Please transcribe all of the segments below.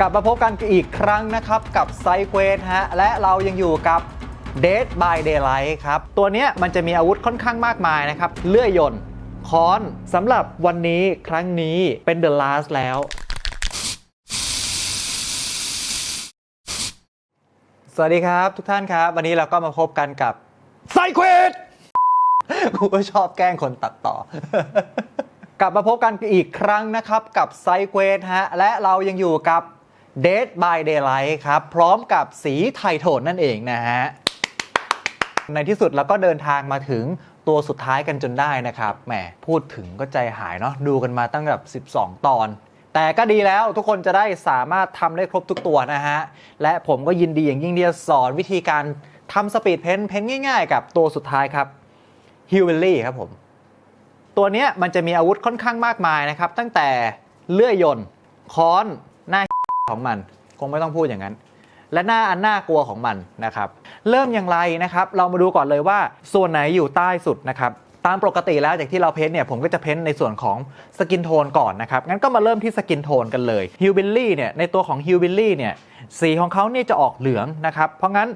กลับมาพบกันอีกครั้งนะครับ กับไซเควสฮะ และเรายังอยู่กับ Dead by Daylight ครับ ตัวเนี้ยมันจะมีอาวุธค่อนข้างมากมายนะครับ เลื่อยยนต์ค้อนสำหรับวันนี้ครั้งนี้เป็น The Last แล้ว สวัสดีครับทุกท่านครับ วันนี้เราก็มาพบกันกับไซเควสกูก็ชอบแกล้งคนตัดต่อกลับมาพบกันอีกครั้งนะครับ กับไซเควสฮะ และเรายังอยู่กับ Dead by Daylight ครับ พร้อมกับสีไทโทนนั่นเองนะฮะ ในที่สุดเราก็เดินทางมาถึงตัวสุดท้ายกันจนได้นะครับ แหม พูดถึงก็ใจหายเนาะ ดูกันมาตั้งแบบ 12 ตอน แต่ก็ดีแล้วทุกคนจะได้สามารถทำได้ครบทุกตัวนะฮะ และผมก็ยินดีอย่างยิ่งที่จะสอนวิธีการทำสปีดเพนเพนง่ายๆ กับตัวสุดท้ายครับฮิวเวลลี่ครับผม ตัวเนี้ยมันจะมีอาวุธค่อนข้างมากมายนะครับ ตั้งแต่เลื่อยยนต์ค้อน ของมัน คงไม่ต้องพูดอย่างนั้น และหน้าอันน่ากลัวของมันนะครับ เริ่มอย่างไรนะครับ เรามาดูก่อนเลยว่าส่วนไหนอยู่ใต้สุดนะครับตามปกติแล้วจากที่เราเพ้นท์เนี่ยผมก็จะเพ้นท์ในส่วนของสกินโทนก่อนนะครับ งั้นก็มาเริ่มที่สกินโทนกันเลยฮิวบิลลี่เนี่ยในตัวของฮิวบิลลี่เนี่ยสีของเขาเนี่ยจะออกเหลืองนะครับ เพราะงั้น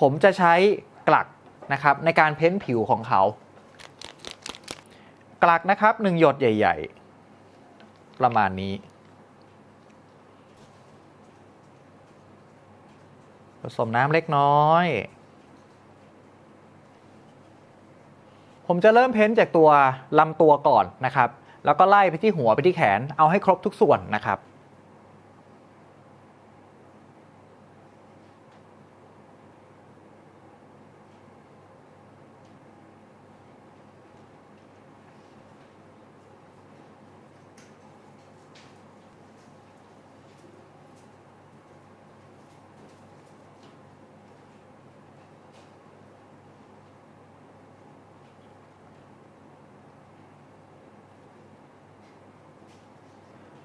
ผมจะใช้กลักนะครับในการเพ้นท์ผิวของเขา กลักนะครับหนึ่งหยดใหญ่ ๆ ประมาณนี้ ผสมน้ำเล็กน้อย ผมจะเริ่มเพ้นจากตัวลำตัวก่อนนะครับ แล้วก็ไล่ไปที่หัวไปที่แขน เอาให้ครบทุกส่วนนะครับ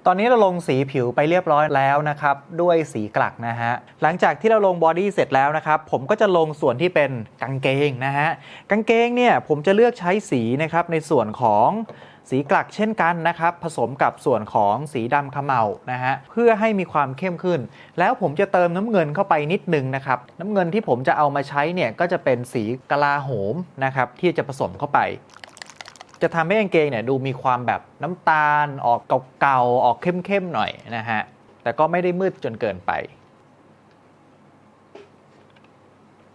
ตอนนี้เราลงสีผิวไปเรียบร้อยแล้วนะครับด้วยสีกลักนะฮะหลังจากที่เราลงบอดี้เสร็จแล้วนะครับผมก็จะลงส่วนที่เป็นกางเกงนะฮะกางเกงเนี่ยผมจะเลือกใช้สีนะครับในส่วนของสีกลักเช่นกันนะครับ ผสมกับส่วนของสีดำขมเหลานะฮะเพื่อให้มีความเข้มขึ้น แล้วผมจะเติมน้ำเงินเข้าไปนิดนึงนะครับ น้ำเงินที่ผมจะเอามาใช้เนี่ยก็จะเป็นสีกลาโหมนะครับที่จะผสมเข้าไป จะทำให้กางเกงเนี่ยดูมีความแบบน้ำตาล ออกเก่าๆ ออกเข้มๆหน่อยนะฮะ แต่ก็ไม่ได้มืดจนเกินไป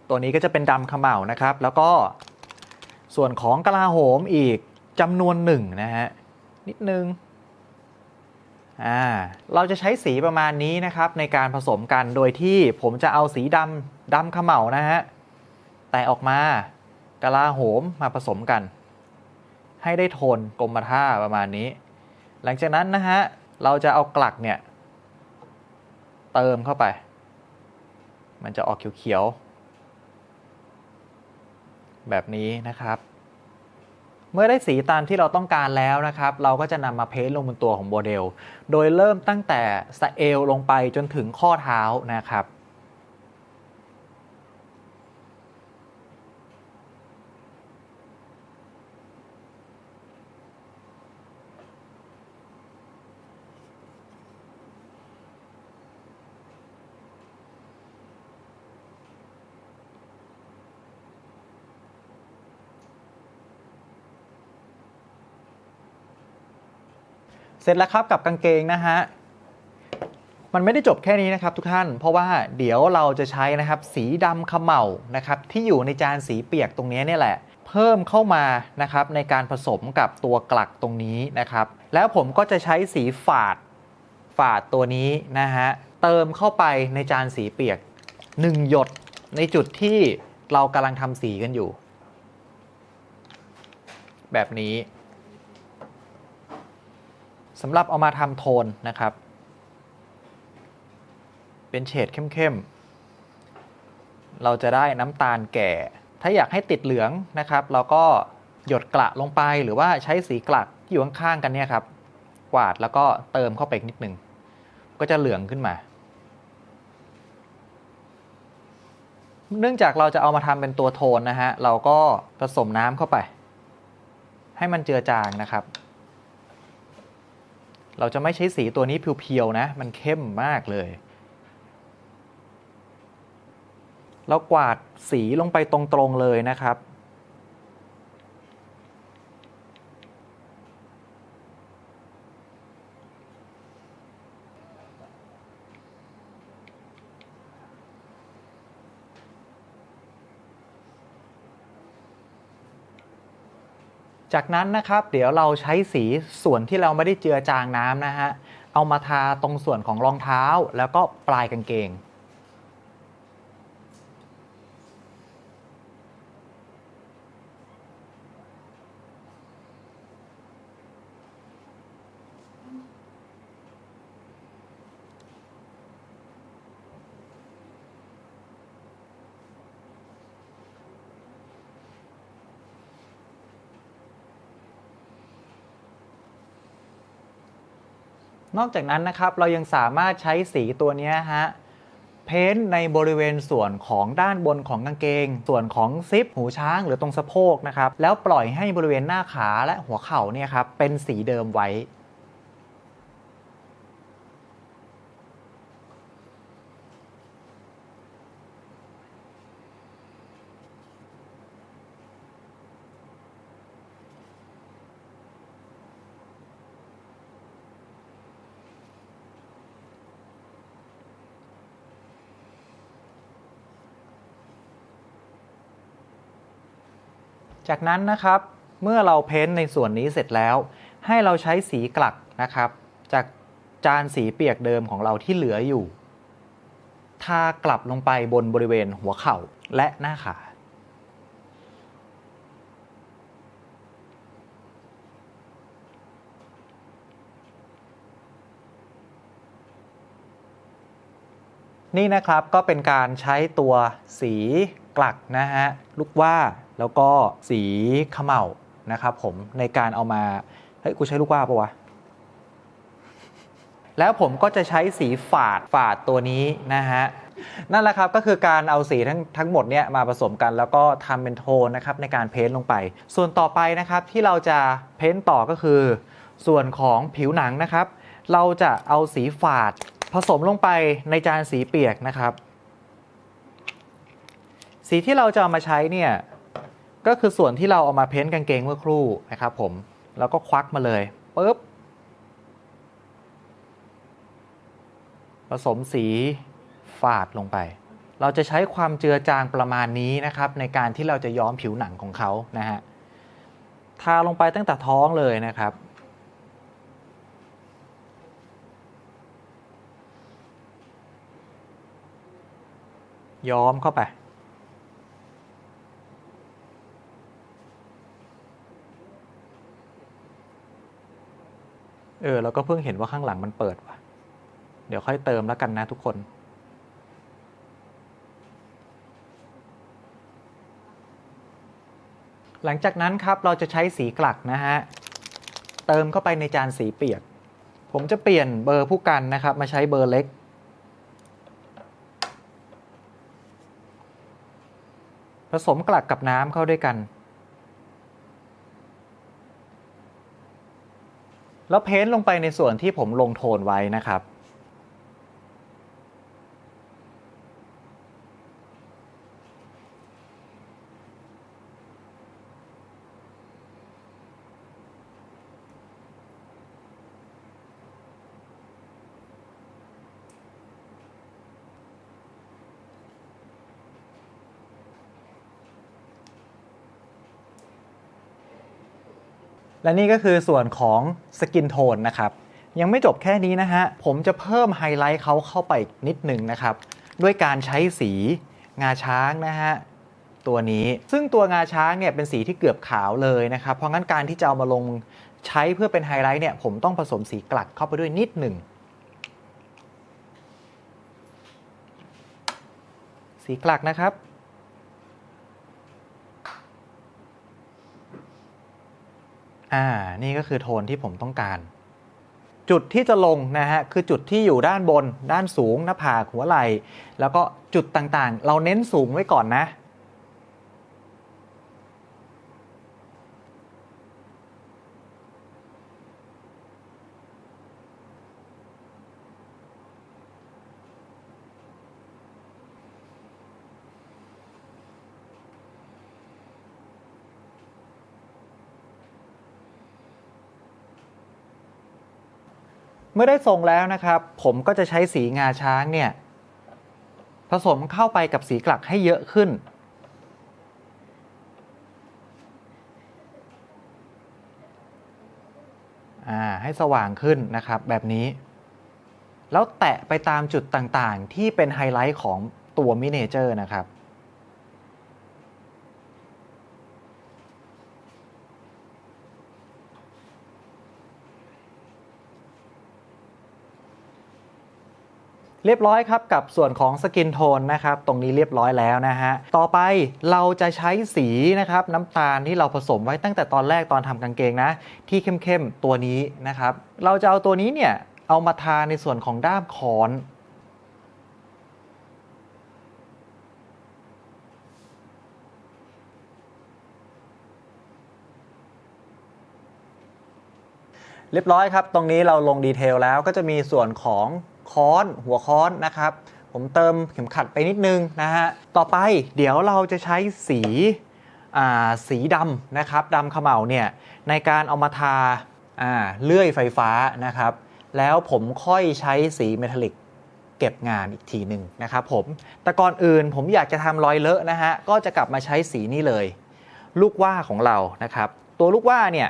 ตัวนี้ก็จะเป็นดำขมเหลานะครับ แล้วก็ส่วนของกลาโหมอีกจำนวนหนึ่งนะฮะ นิดนึงอ่าเราจะใช้สีประมาณนี้นะครับ ในการผสมกันโดยที่ผมจะเอาสีดำดำขมเหลานะฮะ แต่ออกมากลาโหมมาผสมกัน ให้ได้โทนกรมท่าประมาณนี้ หลังจากนั้นนะฮะ เราจะเอากลักเนี่ย เติมเข้าไป มันจะออกเขียวๆ แบบนี้นะครับ เมื่อได้สีตามที่เราต้องการแล้วนะครับ เราก็จะนำมาเพ้นท์ลงบนตัวของโมเดล โดยเริ่มตั้งแต่สะเอวลงไปจนถึงข้อเท้านะครับ เสร็จแล้วครับกับกางเกงนะฮะมันไม่ได้จบแค่นี้นะครับทุกท่าน เพราะว่าเดี๋ยวเราจะใช้นะครับสีดำขมเหลานะครับที่อยู่ในจานสีเปียกตรงนี้เนี่ยแหละ เพิ่มเข้ามานะครับในการผสมกับตัวกลักตรงนี้นะครับ แล้วผมก็จะใช้สีฝาดฝาดตัวนี้นะฮะเติมเข้าไปในจานสีเปียก 1 หยดในจุดที่เรากำลังทำสีกันอยู่ แบบนี้ สำหรับเอามาทำโทนนะครับ เป็นเฉดเข้มๆ เราจะได้น้ำตาลแก่ ถ้าอยากให้ติดเหลืองนะครับ เราก็หยดกระลงไปหรือว่าใช้สีกลักที่อยู่ข้างๆกันเนี่ยครับ กวาดแล้วก็เติมเข้าไปกนิดนึง ก็จะเหลืองขึ้นมา เนื่องจากเราจะเอามาทำเป็นตัวโทนนะฮะ เราก็ผสมน้ำเข้าไป ให้มันเจือจางนะครับ เราจะไม่ใช้สีตัวนี้เพียวๆนะ มันเข้มมากเลย เรากวาดสีลงไปตรงๆเลยนะครับ จากนั้นนะครับเดี๋ยวเราใช้สีส่วนที่เราไม่ได้เจือจางน้ำนะฮะเอามาทาตรงส่วนของรองเท้าแล้วก็ปลายกางเกง นอกจากนั้นนะครับเรายังสามารถใช้สีตัวนี้ฮะเพ้นท์ในบริเวณส่วนของด้านบนของกางเกง ส่วนของซิปหูช้างหรือตรงสะโพกนะครับแล้วปล่อยให้บริเวณหน้าขาและหัวเข่าเนี่ยครับเป็นสีเดิมไว้ จากนั้นนะครับเมื่อเราเพ้นในส่วนนี้เสร็จแล้ว ให้เราใช้สีกลักนะครับ จากจานสีเปียกเดิมของเราที่เหลืออยู่ ทากลับลงไปบนบริเวณหัวเข่าและหน้าขานี่นะครับก็เป็นการใช้ตัวสี กลักนะฮะลูกว่าแล้วก็สีเขม่านะครับผมในการเอามาเฮ้ยกูใช้ลูกว่าปะวะแล้วผมก็จะใช้สีฝาดฝาดตัวนี้นะฮะนั่นแหละครับก็คือการเอาสีทั้งทั้งหมดเนี่ยมาผสมกันแล้วก็ทำเป็นโทนนะครับในการเพ้นท์ลงไป ส่วนต่อไปนะครับที่เราจะเพ้นท์ต่อก็คือ ส่วนของผิวหนังนะครับ เราจะเอาสีฝาดผสมลงไปในจานสีเปียกนะครับ สีที่เราจะเอามาใช้เนี่ยก็คือส่วนที่เราเอามาเพ้นท์กางเกงเมื่อครู่นะครับผมแล้วก็ควักมาเลยปุ๊บผสมสีฝาดลงไป เราจะใช้ความเจือจางประมาณนี้นะครับ ในการที่เราจะย้อมผิวหนังของเขานะฮะทาลงไปตั้งแต่ท้องเลยนะครับ ย้อมเข้าไป เออแล้วก็เพิ่งเห็นว่าข้างหลังมันเปิดว่ะ เดี๋ยวค่อยเติมแล้วกันนะทุกคน หลังจากนั้นครับเราจะใช้สีกลักนะฮะ เติมเข้าไปในจานสีเปียก ผมจะเปลี่ยนเบอร์ผู้กันนะครับ มาใช้เบอร์เล็กผสมกลักกับน้ำเข้าด้วยกัน แล้วเพ้นท์ลงไปในส่วนที่ผมลงโทนไว้นะครับ และนี่ก็คือส่วนของสกินโทนนะครับ ยังไม่จบแค่นี้นะฮะ ผมจะเพิ่มไฮไลท์เขาเข้าไปอีกนิดหนึ่งนะครับ ด้วยการใช้สีงาช้างนะฮะตัวนี้ซึ่งตัวงาช้างเนี่ยเป็นสีที่เกือบขาวเลยนะครับ เพราะงั้นการที่จะเอามาลงใช้เพื่อเป็นไฮไลท์เนี่ยผมต้องผสมสีกลัดเข้าไปด้วยนิดหนึ่งสีกลักนะครับ อ่า นี่ก็คือโทนที่ผมต้องการ จุดที่จะลงนะฮะ คือจุดที่อยู่ด้านบน ด้านสูง หน้าผาก หัวไหล่ แล้วก็จุดต่างๆ เราเน้นสูงไว้ก่อนนะ มื่อได้ทรงแล้วนะครับ ผมก็จะใช้สีงาช้างเนี่ยผสมเข้าไปกับสีกลักให้เยอะขึ้นอ่าให้สว่างขึ้นนะครับแบบนี้ แล้วแตะไปตามจุดต่างๆ ที่เป็นไฮไลท์ของตัวมิเนเจอร์นะครับ เรียบร้อยครับกับส่วนของสกินโทนนะครับตรงนี้เรียบร้อยแล้วนะฮะต่อไปเราจะใช้สีนะครับน้ำตาลที่เราผสมไว้ตั้งแต่ตอนแรกตอนทำกางเกงนะ ที่เข้มๆตัวนี้นะครับเราจะเอาตัวนี้เนี่ยเอามาทาในส่วนของด้ามค้อนเรียบร้อยครับ ตรงนี้เราลงดีเทลแล้วก็จะมีส่วนของ ค้อนหัวค้อนนะครับ ผมเติมเข็มขัดไปนิดนึงนะฮะต่อไปเดี๋ยวเราจะใช้สีสีดำนะครับดำเขม่าเนี่ยในการเอามาทาาเลื่อยไฟฟ้านะครับ แล้วผมค่อยใช้สีเมทัลลิกเก็บงานอีกทีหนึ่งนะครับผมแต่ก่อนอื่นผมอยากจะทำรอยเลอะนะฮะก็จะกลับมาใช้สีนี้เลย ลูกว่าของเรานะครับ ตัวลูกว่าเนี่ย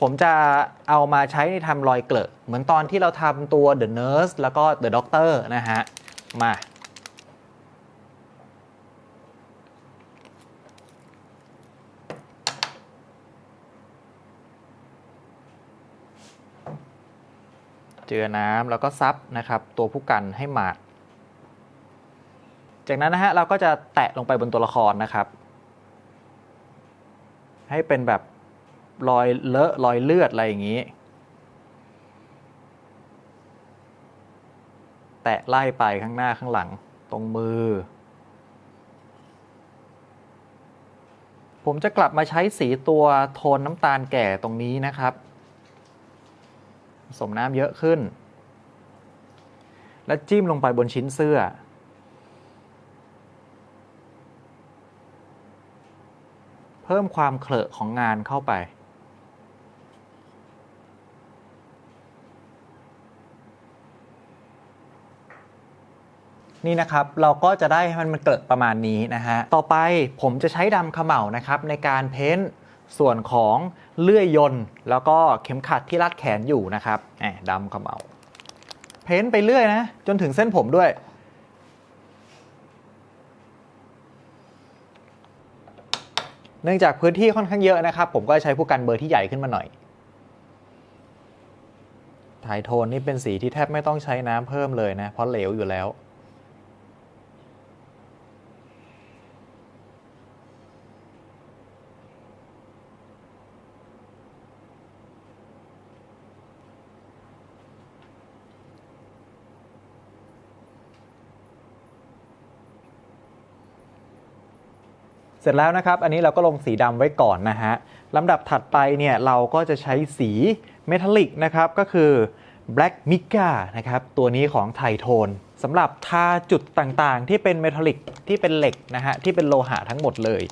ผมจะเอามาใช้ในทำรอยเกลอะเหมือนตอนที่เราทำตัว The Nurse แล้วก็ The Doctor นะฮะ มา เจือน้ำแล้วก็ซับนะครับ ตัวผู้กันให้หมาด จากนั้นนะฮะ เราก็จะแตะลงไปบนตัวละครนะครับ ให้เป็นแบบ รอยเลอะรอยเลือดอะไรอย่างนี้ แตะไล่ไปข้างหน้าข้างหลังตรงมือ ผมจะกลับมาใช้สีตัวโทนน้ำตาลแก่ตรงนี้นะครับผสมน้ำเยอะขึ้น และจิ้มลงไปบนชิ้นเสื้อเพิ่มความเคลอะของงานเข้าไป นี่นะครับ เราก็จะได้มันมันเกิดประมาณนี้นะฮะ ต่อไปผมจะใช้ดำเขม่านะครับในการเพ้นส่วนของเลื่อยยนต์ แล้วก็เข็มขัดที่รัดแขนอยู่นะครับแหมดำเขม่าเพ้นไปเรื่อยนะ จนถึงเส้นผมด้วยเนื่องจากพื้นที่ค่อนข้างเยอะนะครับ ผมก็ใช้ผู้กันเบอร์ที่ใหญ่ขึ้นมาหน่อย ถ่ายโทนนี่เป็นสีที่แทบไม่ต้องใช้น้ำเพิ่มเลยนะ เพราะเหลวอยู่แล้ว สร็จแล้วนะครับอันนี้เราก็ลงสีดำไว้ก่อนนะฮะลำดับถัดไปเนี่ยเราก็จะใช้สีเมทัลลิกนะครับก็คือ Black Mica นะครับตัวนี้ของไทโทนสำหรับทาจุดต่างๆ ที่เป็นเมทัลลิกที่เป็นเหล็กนะฮะที่เป็นโลหะทั้งหมดเลย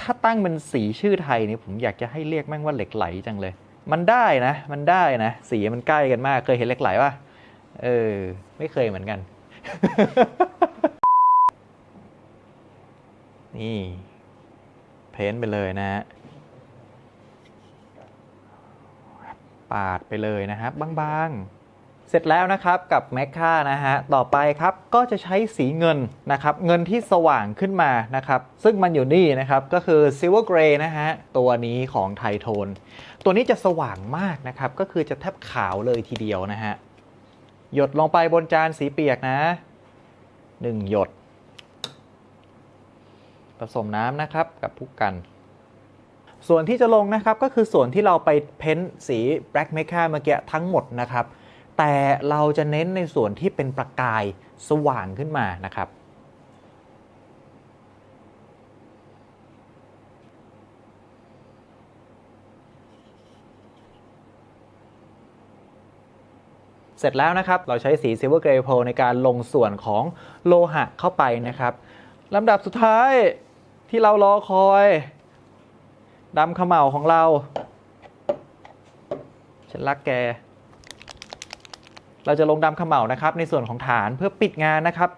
ถ้าตั้งเป็นสีชื่อไทยนี่ผมอยากจะให้เรียกแม่งว่าเหล็กไหลจังเลย มันได้นะมันได้นะสีมันใกล้กันมากเคยเห็นเหล็กไหลปะเออไม่เคยเหมือนกัน นี่ เพ้นไปเลยนะฮะปาดไปเลยนะครับบางๆ เสร็จแล้วนะครับกับแมคค่านะฮะ ต่อไปครับก็จะใช้สีเงินนะครับ เงินที่สว่างขึ้นมานะครับ ซึ่งมันอยู่นี่นะครับ ก็คือ Silver Gray นะฮะ ตัวนี้ของไทโทน ตัวนี้จะสว่างมากนะครับ ก็คือจะแทบขาวเลยทีเดียวนะฮะ หยดลงไปบนจานสีเปียกนะ 1 หยด ผสมน้ำนะครับกับผู้กัน ส่วนที่จะลงนะครับก็คือส่วนที่เราไปเพ้นสี Black m e c a เมื่อกี้ทั้งหมดนะครับ แต่เราจะเน้นในส่วนที่เป็นประกายสว่างขึ้นมานะครับเสร็จแล้วนะครับ เราใช้สี Silver Grey Pearl ในการลงส่วนของโลหะเข้าไปนะครับลำดับสุดท้าย ที่เรารอคอยดำขมเหลาของเรา ฉันรักแก เราจะลงดำขมเหลานะครับ ในส่วนของฐานเพื่อปิดงานนะครับ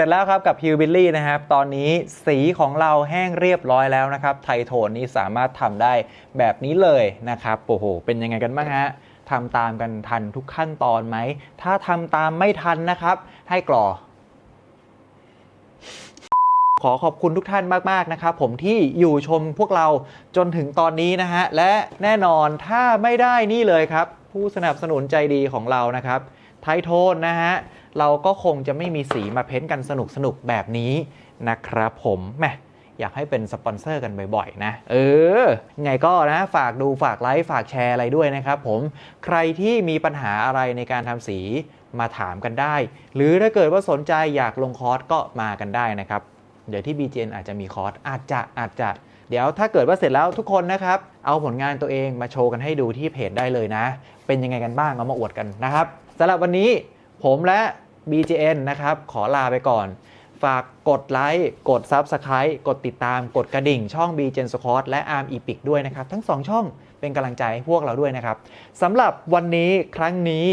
สร็จแล้วครับกับฮิวบิลลี่นะครับ ตอนนี้สีของเราแห้งเรียบร้อยแล้วนะครับ ไทโทนนี้สามารถทำได้แบบนี้เลยนะครับโอ้โห เป็นยังไงกันบ้างฮะทำตามกันทันทุกขั้นตอนไหม ถ้าทำตามไม่ทันนะครับ ให้กรอขอขอบคุณทุกท่านมาก ๆ นะครับ ผมที่อยู่ชมพวกเราจนถึงตอนนี้นะฮะ และแน่นอนถ้าไม่ได้นี่เลยครับ ผู้สนับสนุนใจดีของเรานะครับไทโทนนะฮะ เราก็คงจะไม่มีสีมาเพ้นกันสนุกสนุกๆแบบนี้นะครับผมแมอยากให้เป็นสปอนเซอร์กันบ่อยๆ นะ เออ ไงก็นะฝากดูฝากไลค์ฝากแชร์อะไรด้วยนะครับผม ใครที่มีปัญหาอะไรในการทำสีมาถามกันได้ หรือถ้าเกิดว่าสนใจอยากลงคอร์สก็มากันได้นะครับ เดี๋ยวที่ BGN อาจจะมีคอร์สอาจจะอาจจะ เดี๋ยวถ้าเกิดว่าเสร็จแล้วทุกคนนะครับ เอาผลงานตัวเองมาโชว์กันให้ดูที่เพจได้เลยนะ เป็นยังไงกันบ้างเอามาอวดกันนะครับสำหรับวันนี้ผมและ BGN นะครับ ขอลาไปก่อน ฝากกดไลค์ กด Subscribe กดติดตาม กดกระดิ่ง ช่อง BGN Squad และ Arm Epic ด้วยนะครับ ทั้ง 2 ช่องเป็นกำลังใจให้พวกเราด้วยนะครับสำหรับวันนี้ครั้งนี้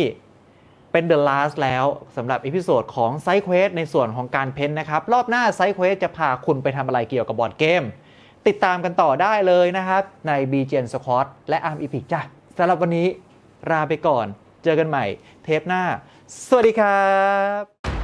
เป็น The Last แล้วสำหรับอีพิโซดของ s i ด e Quest ในส่วนของการเพ้นนะครับ รอบหน้า s i ด e Quest จะพาคุณไปทำอะไรเกี่ยวกับบอร์ดเกม ติดตามกันต่อได้เลยนะครับ ใน BGN Squad และ Arm Epic จ้ะสำหรับวันนี้ลาไปก่อน เจอกันใหม่ เทปหน้า สวัสดีครับ